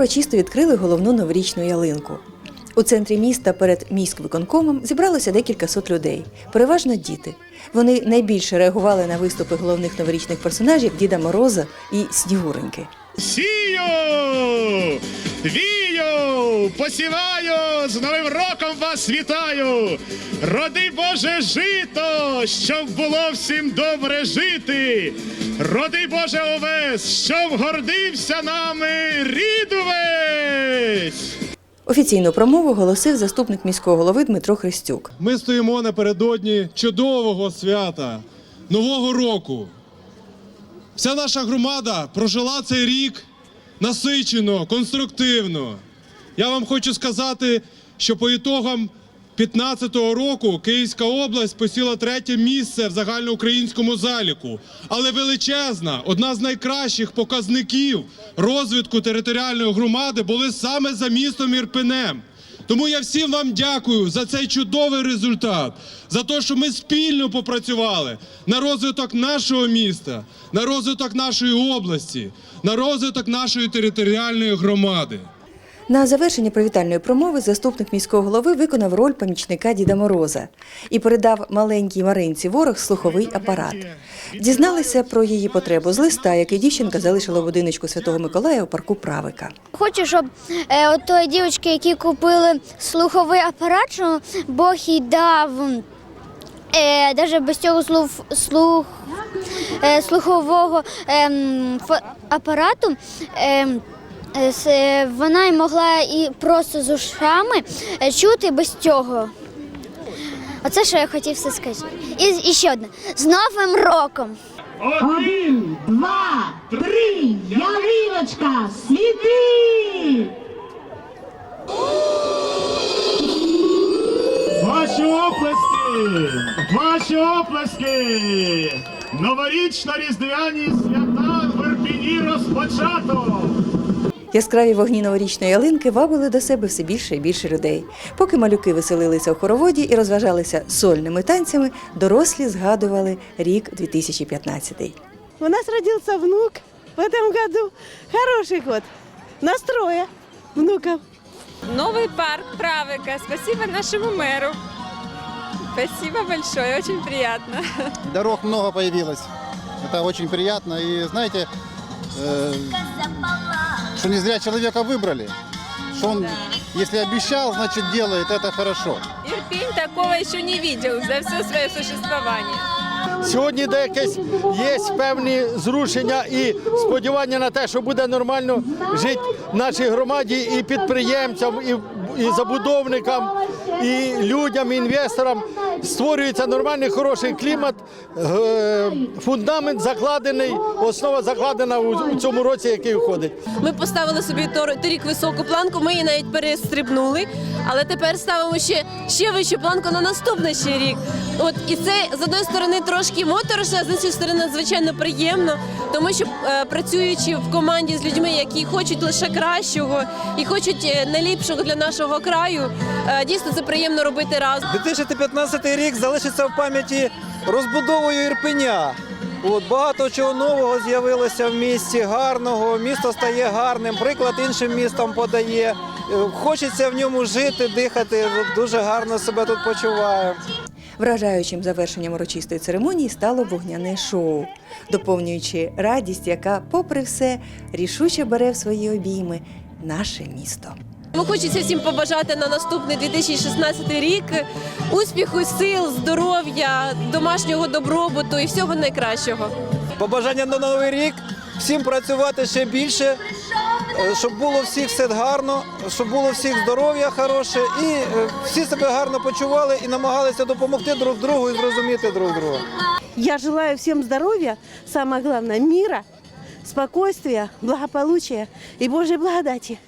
Урочисто відкрили головну новорічну ялинку. У центрі міста перед міськвиконкомом зібралося декілька сот людей, переважно діти. Вони найбільше реагували на виступи головних новорічних персонажів Діда Мороза і Снігуреньки. Сію, вію, посіваю, з Новим роком вас вітаю. Роди Боже жито, щоб було всім добре жити. Роди Боже овес, щоб гордився нами рід увесь. Офіційну промову голосив заступник міського голови Дмитро Христюк. Ми стоїмо напередодні чудового свята Нового року. Вся наша громада прожила цей рік насичено, конструктивно. Я вам хочу сказати, що по ітогам 15-го року Київська область посіла третє місце в загальноукраїнському заліку. Але величезна, одна з найкращих показників розвитку територіальної громади були саме за містом Ірпенем. Тому я всім вам дякую за цей чудовий результат, за те, що ми спільно попрацювали на розвиток нашого міста, на розвиток нашої області, на розвиток нашої територіальної громади. На завершення привітальної промови заступник міського голови виконав роль помічника Діда Мороза і передав маленькій Маринці ворог слуховий апарат. Дізналися про її потребу з листа, який дівчинка залишила в будиночку Святого Миколая у парку Правика. Хочу, щоб е, от тої дівчинки, які купили слуховий апарат, що Бог їй дав. Е, навіть без цього слух, слух, е, слухового е, апарату е, вона й могла і просто з ушами е, чути без цього. Оце що я хотів все сказати. І, і ще одне. З Новим роком! Один, два, три, ялиночка, світи! Ваші оплески! Ваші оплески! Новорічно-різдвяні свята в Ірпіні розпочато! Яскраві вогні новорічної ялинки вабили до себе все більше і більше людей. Поки малюки веселилися у хороводі і розважалися сольними танцями, дорослі згадували рік 2015. У нас родился внук в этом году. Хороший год. Настроя внуков. Новый парк Правика. Спасибо нашему мэру. Спасибо большое, очень приятно. дорог много появилось. Это очень приятно. И знаете, э, что не зря человека выбрали. Что он, если обещал, значит делает. Это хорошо. Ирпень такого еще не видел за все свое существование. Сьогодні деякесь є певні зрушення і сподівання на те, що буде нормально жити в нашій громаді і підприємцям, і, і забудовникам, і людям, і інвесторам. Створюється нормальний хороший клімат, е, фундамент закладений, основа закладена у, цьому році, який входить. Ми поставили собі тор- торік високу планку, ми її навіть перестрибнули, але тепер ставимо ще, ще вищу планку на наступний ще рік. От і це з одної сторони трошки моторошно, а з іншої сторони надзвичайно приємно, тому що е, працюючи в команді з людьми, які хочуть лише кращого і хочуть е, найліпшого для нашого краю, е, дійсно це приємно робити разом. 2015 рік залишиться в пам'яті розбудовою Ірпеня. От багато чого нового з'явилося в місті, гарного. Місто стає гарним, приклад іншим містам подає. Е, Хочеться в ньому жити, дихати. Дуже гарно себе тут почуваю. Вражаючим завершенням урочистої церемонії стало вогняне шоу, доповнюючи радість, яка, попри все, рішуче бере в свої обійми наше місто. Хочеться всім побажати на наступний 2016 рік успіху, сил, здоров'я, домашнього добробуту і всього найкращого. Побажання на новий рік. Всім працювати ще більше, е, щоб було всіх все гарно, щоб було всіх здоров'я хороше, і е, всі себе гарно почували і намагалися допомогти друг другу і зрозуміти друг друга. Я желаю всем здоровья, самое главное, мира, спокойствия, благополучия и Божьей благодати.